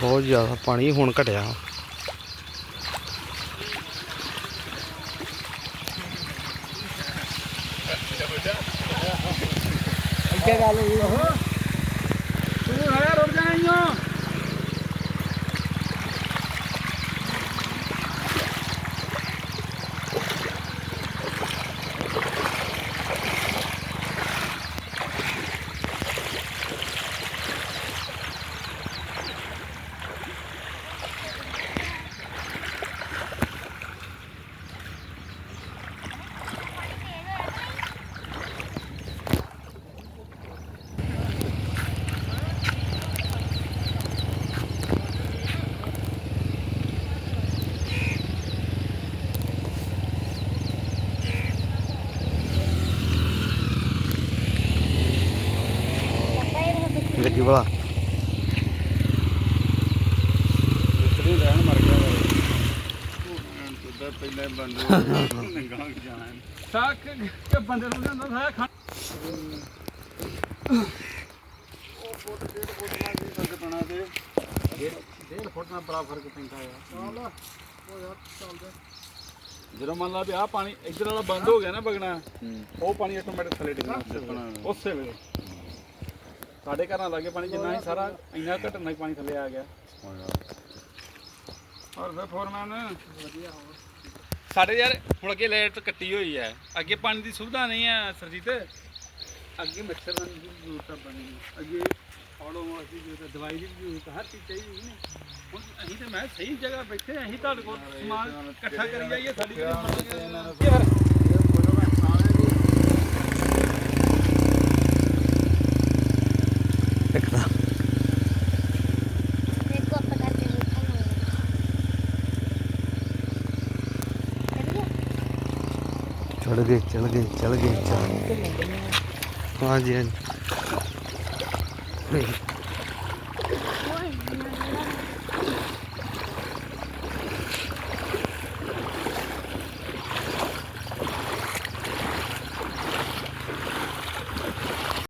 ਬਹੁਤ ਜ਼ਿਆਦਾ ਪਾਣੀ ਹੁਣ ਘਟਿਆ। ਅੱਗੇ ਗੱਲ ਹੋਈ। ਤੂੰ ਹੈ ਰੁੜ ਜਾਈਓ ਲੱਗੀ ਭਲਾ। ਤੇਰੀ ਰਹਿਣ ਮਰ ਗਿਆ ਤੁਦਾ ਪਹਿਲੇ ਬੰਦੇ ਨੰਗਾ ਜਾਣਾ ਸਾਕ ਕੇ ਬੰਦੇ ਨੂੰ ਜਾਂਦਾ ਸਾਇਆ ਖਾਣ। ਉਹ ਫੁੱਟ ਡੇਢ ਫੁੱਟ ਨਾਲ ਵੀ ਫ਼ਰਕ ਪੈਣਾ ਤੇ ਡੇਢ ਫੁੱਟ ਨਾਲ ਬੜਾ ਫ਼ਰਕ ਪੈਂਦਾ ਆ। ਚੱਲ ਉਹ ਯਾਰ ਚੱਲਦੇ। ਜਦੋਂ ਮੰਨ ਲਾ ਵੀ ਆਹ ਪਾਣੀ ਇੱਧਰ ਵਾਲਾ ਬੰਦ ਹੋ ਗਿਆ ਨਾ ਵਗਣਾ ਉਹ ਪਾਣੀ ਆਟੋਮੈਟਿਕ ਥੱਲੇ ਡਿੱਗਣਾ। ਉਸੇ ਵੇਲੇ। ਸਾਡੇ ਘਰਾਂ ਲਾਗੇ ਪਾਣੀ ਜਿੰਨਾ ਹੀ ਸਾਰਾ ਇੰਨਾ ਘਟਣਾ ਹੀ ਪਾਣੀ ਥੱਲੇ ਆ ਗਿਆ। ਹੋਰ ਫਿਰ ਫੋਰਮੈਨ ਵਧੀਆ ਸਾਡੇ ਯਾਰ ਹੁਣ ਅੱਗੇ ਲਾਈਟ ਕੱਟੀ ਹੋਈ ਹੈ। ਅੱਗੇ ਪਾਣੀ ਦੀ ਸੁਵਿਧਾ ਨਹੀਂ ਹੈ ਸਰਜੀਤ। ਅੱਗੇ ਮੱਛਰ ਦਾ ਨਹੀਂ ਜ਼ਰੂਰਤ ਆ ਦੀ ਅੱਗੇ ਔੜੋ ਵਾਸਤੇ ਜ਼ਰੂਰਤ ਦਵਾਈ ਦੀ ਵੀ ਜ਼ਰੂਰਤ ਹਰ ਚੀਜ਼ ਚਾਹੀਦੀ ਹੈ ਨਾ। ਹੁਣ ਅਸੀਂ ਤੇ ਮੈਂ ਸਹੀ ਜਗ੍ਹਾ ਬੈਠੇ ਅਸੀਂ ਤੁਹਾਡੇ ਕੋਲ ਸਮਾਨ ਇਕੱਠਾ ਕਰੀ ਜਾਈਏ ਸਾਡੀ ਕਿਹੜੀ ਮਦਦ ਹੈ चढ़ गए चढ़ गए चढ़ गए चढ़ गए हाँ जी हाँ जी